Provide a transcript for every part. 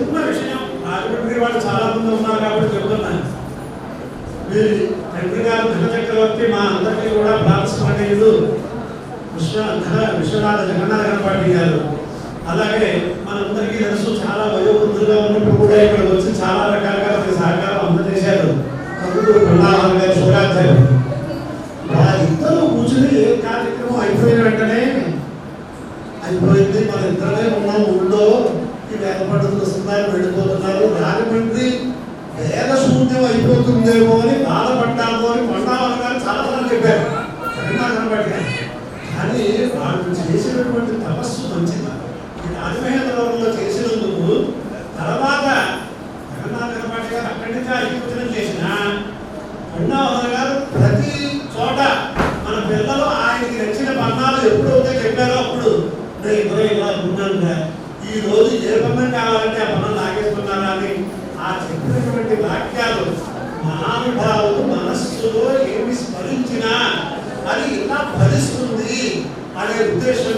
చిన్న విషయం. రాజమండ్రి వాళ్ళు చాలా మంది ఉన్నారు కాబట్టి చెప్తున్నాను మీరు తండ్రి గారు ధన చక్రవర్తి మా అందరికీ కూడా ప్రాణస్మరణీయులు విశ్వ విశ్వనాథ జగన్నాథ గణపాటి గారు. అలాగే మనందరికీ తెలుసు చాలా వయోవృద్ధులుగా ఉన్నప్పుడు కూడా ఇక్కడ వచ్చి చాలా రకాలుగా మనకి సహకారం అందజేశారు. అందుకు బృందావన్ గారు శుభాధ్యాయులు వాళ్ళిద్దరూ కూర్చుని ఏ కార్యక్రమం అయిపోయిన వెంటనే అయిపోయింది. మన ఇద్దరే ఉన్నాము. ఊళ్ళో ఈ వేద పండితులు వస్తున్నారు వేద శూన్యం అయిపోతుందేమో అని బాధపడ్డాము అని కొండావన చాలా మంది చెప్పారు. కానీ వాళ్ళు చేసినటువంటి తపస్సు మంచిది. ఈ రాజమహేంద్రవరంలో చేసినందుకు తర్వాత జగన్నాథ్ కనబడి గారు అక్కడి నుంచి ఐక్యవచనం చేసిన కొండావన గారు ప్రతి చోట మన పిల్లలు ఆయనకి నచ్చిన పన్నాలు ఎప్పుడైతే చెప్పారో అప్పుడు నేను ఇద్దరు ఇలా ఉన్నాను ఈ రోజు ఏ పన్నం కావాలంటే ఆ పన్నం లాగేసుకున్నారా అని ఆ చెప్పినటువంటి వాక్యాలు మహానుభావులు మనస్సులో ఏమి స్మరించినా అది ఇలా భరిస్తుంది అనే ఉద్దేశం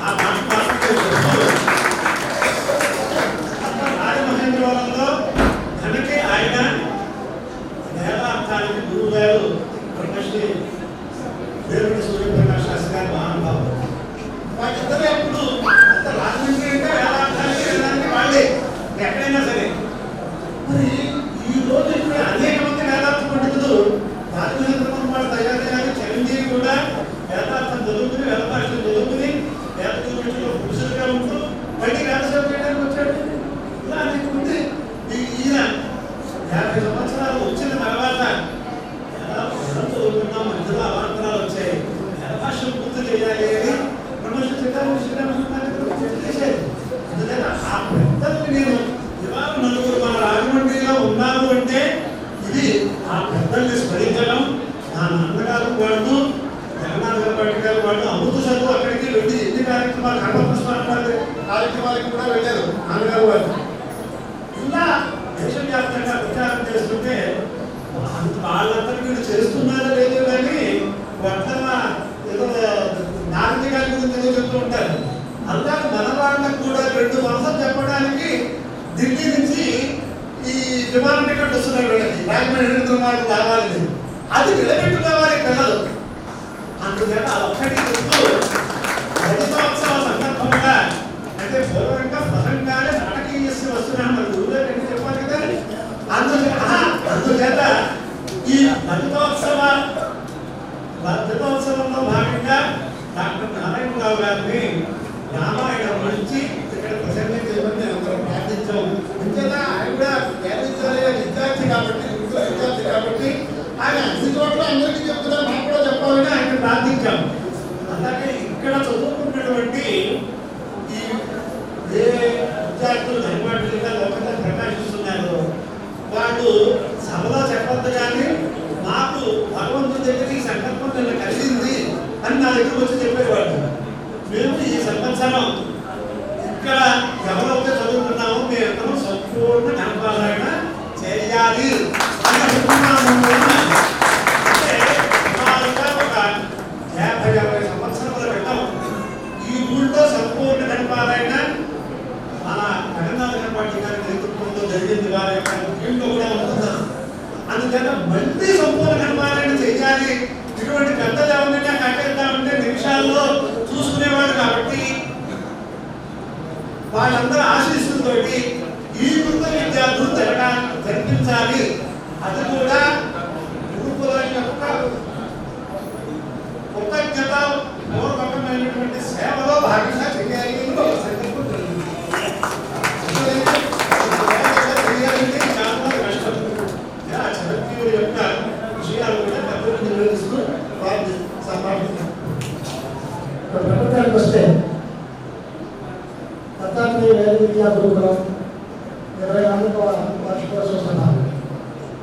ఆ మాట మాట్లాడుతూ రాజమహేంద్రవరంలో ఘనకి ఆయన వేదార్థానికి గురువు గారు బ్రహ్మశ్రీ వేరుడి సూర్యప్రకాష్ శాస్త్రి గారు మహానుభావులు వాళ్ళిద్దరూ ఎప్పుడు అంత రాజమండ్రి అంటే వేదార్థానికి వేదానికి వాళ్ళే ఎక్కడైనా సరే మరి ఈ రోజు ఇక్కడ అనేక మంది వేదార్థ పండితులు రాజమహేంద్రవరం వాళ్ళు తయారయ్యారు చిరంజీవి కూడా వేదార్థం చదువుకుని వేదార్థం చదువుకుని వేద గురువులో పురుషులుగా ఉంటూ మళ్ళీ వేదసేవ చేయడానికి వచ్చాడు ఇలా అనేక మంది ఈ- ఈయన యాభై సంవత్సరాలు వచ్చిన తర్వాత ఎలా పుస్తకం చదువుకున్నాం మధ్యలో అవాంతరాలు వచ్చాయి ఎలా భాష పూర్తి చేయాలి అని బ్రహ్మశ్రీ శ్రీరామ శ్రీరామ చేసేది అందుకని ఆ పెద్దల్ని నేను ఇవాళ నలుగురు మన రాజమండ్రిలో ఉన్నారు అంటే ఇది ఆ పెద్దల్ని స్మరించడం నా నాన్నగారు వాళ్ళు జగన్నాథ్ గణపతి గారు వాళ్ళు అమృత చదువు అక్కడికి వెళ్ళి ఎన్ని కార్యక్రమాలు కర్మపుష్పాలు కార్యక్రమాలకు కూడా వెళ్ళారు నాన్నగారు వాళ్ళు. ఇలా దేశవ్యాప్తంగా ప్రచారం చేస్తుంటే అంత వాళ్ళందరూ వీళ్ళు చేస్తున్నారో లేదో కానీ వర్తన ఏదో నారద గారి గురించి ఏదో చెప్తూ ఉంటారు అలా మన వాళ్ళకు కూడా రెండు వంశం చెప్పడానికి ఢిల్లీ నుంచి ఈ విమానం టికెట్ వస్తున్నాయి వీళ్ళకి రాజమండ్రి విమానం రావాలని అది నిలబెట్టుకోవాలి పిల్లలు అందుకని ఆ ఒక్కటి చెప్తూ రజతోత్సవ సందర్భంగా అంటే పూర్వంగా ప్రసంగాలే నాటకీయ వస్తున్నాను మన గురువుగారు ఎన్ని చెప్పాలి కదా. అందుచేత అందుచేత ఈ రజతోత్సవ రజతోత్సవంలో భాగంగా డాక్టర్ నారాయణరావు గారిని రామాయణం నుంచి ఇక్కడ ప్రసంగం చేయమని అందరం ప్రార్థించాం అంచేత ఆయన కూడా వేదించాలి విద్యార్థి కాబట్టి ఇంట్లో విద్యార్థి కాబట్టి ఆయన అన్ని చోట్ల అందరికీ చెప్తున్నారు నాకు కూడా ప్రార్థించాము అలాగే ఇక్కడ చదువుకున్నటువంటి ఈ ఏ విద్యార్థులు ధర్మాటిగా లోకంగా ప్రకాశిస్తున్నారు. వాళ్ళు సభలో చెప్పద్దు కానీ మాకు భగవంతుడి దగ్గర ఈ సంకల్పం నిన్న కలిగింది అని నా దగ్గర వచ్చి చెప్పేవాడు మేము ఈ సంవత్సరం ఇక్కడ ఎవరైతే చదువుకున్నామో మేము సంపూర్ణ జ్ఞాపకాలైన చేయాలి. జరిగింది కూడా ఉంటున్నాను అందుకని మళ్ళీ సంపూర్ణ కర్మాలను చేయాలి. ఇటువంటి పెద్దలు ఎవరినైనా కట్టేద్దామంటే నిమిషాల్లో చూసుకునేవాడు కాబట్టి వాళ్ళందరూ ఆశీస్సులతోటి ఈ వృత్త విద్యార్థులు జరగా జరిపించాలి అది కూడా గురుకుల యొక్క కృతజ్ఞత ప్రభుత్వానికి వస్తే దత్తాత్రేయ వేద విద్యా గురుకులం ఇరవై నాలుగు వార్షికోత్సవం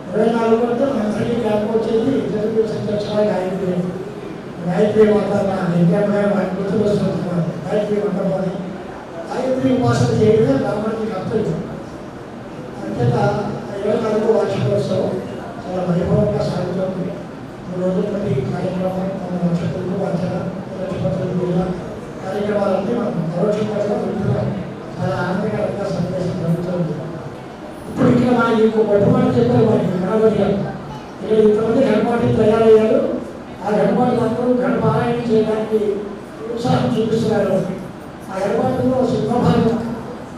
ఇరవై నాలుగు అంటే మన సైడ్ క్యాంప్ వచ్చేది తెలుగు సంరక్షణ గాయత్రి గాయత్రి మాత ఎగ్జామ్ గారు వాటి గుర్తుకు వస్తున్నారు గాయత్రి మండపాన్ని గాయత్రి ఉపాసన చేయడమే బ్రాహ్మణుడికి కర్తవ్యం అంతేత ఇరవై నాలుగు వార్షికోత్సవం చాలా వైభవంగా సాగుతుంది మూడు రోజుల ప్రతి కార్యక్రమం మన నక్షత్రులు వంచన నక్షత్రులు ఇలా కార్యక్రమాలన్నీ మనం పరోక్షంగా వింటున్నాం చాలా ఆనందకరంగా సందేశం జరుగుతుంది ఇంకో గొప్పమాట చెప్పారు మనకి గణపతి గారు ఇక్కడ ఇంతమంది గణపాటి తయారయ్యారు ఆ గణపాటి అందరూ గణపారాయణ చేయడానికి ఉత్సాహం చూపిస్తున్నారు ఆ గణపాటిలో సింహ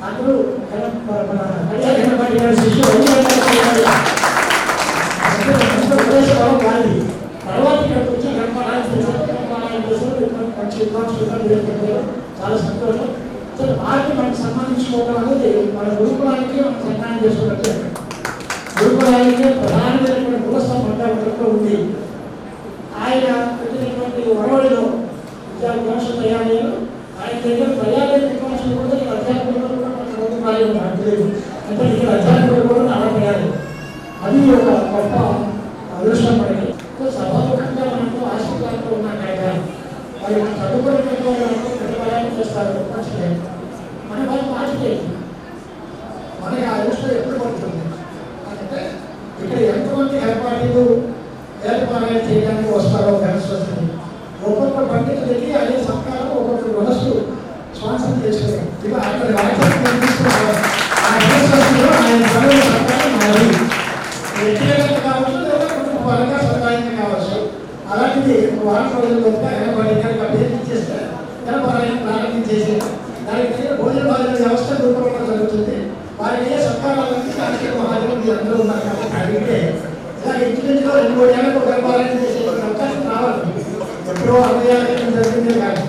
అందరూ గణ మన కళ్యాణ గణపతి గారి శిష్యులు అందరూ చేయాలి. అంటే మనసులో ఉద్దేశం కాదు తర్వాత ఇక్కడికి వచ్చి గణపారాయణ చేశారు గణపారాయణ చేశారు ఇక్కడ మంచి విద్వాంసులుగా చాలా సంతోషం. సో వారికి మనం సన్మానించుకోవడం అనేది మన గురుకులానికి మనం సన్మానం చేసుకున్నట్టు గురుకులానికి ప్రధానమైనటువంటి కులస్తంభంగా మనలో ఉంది. ఆయన పెట్టినటువంటి వరవడిలో విద్యా విమర్శలు తయారయ్యారు ఆయన దగ్గర తయారైన విమర్శలు కూడా ఇక్కడ అధ్యాపకులు కూడా మనకు చదువుకోవాలి నాకు తెలియదు అంటే ఇక్కడ అధ్యాపకులు కూడా నడపడాలి అది ఒక గొప్ప అదృష్టం మనకి సభాముఖంగా మనకు ఆశీర్వాదంతో ఉన్నాం ఆయన మరి చదువుకున్నటువంటి వాళ్ళకు ప్రతిఫలాన్ని చేస్తారు మంచిదే మన వాళ్ళు మార్చలేదు మనకి ఆ అదృష్టం ఎప్పుడు పడుతుంది అంటే ఇక్కడ ఎంతమంది ఏర్పాట్లు ఏర్పాటు చేయడానికి వస్తారో గణేశ్వరుని ఒక్కొక్క పండితులకి అదే సత్కారం ఒక్కొక్క గృహస్థు స్పాన్సర్ చేసుకుని ఇలా అక్కడ ఆ గణేశ్వరులో ఆయన పనుల సత్కారం మాది వ్యక్తిగతంగా కావచ్చు లేదా కుటుంబ పరంగా సత్కారంగా కావచ్చు అలాంటిది వారం రోజుల్లో ఎనభై మూడు ఏళ్ళకు పరిపాలన చేసే అవకాశం రావాలి ఎప్పుడో అరవై ఏళ్ళ క్రితం జరిగిందే కాదు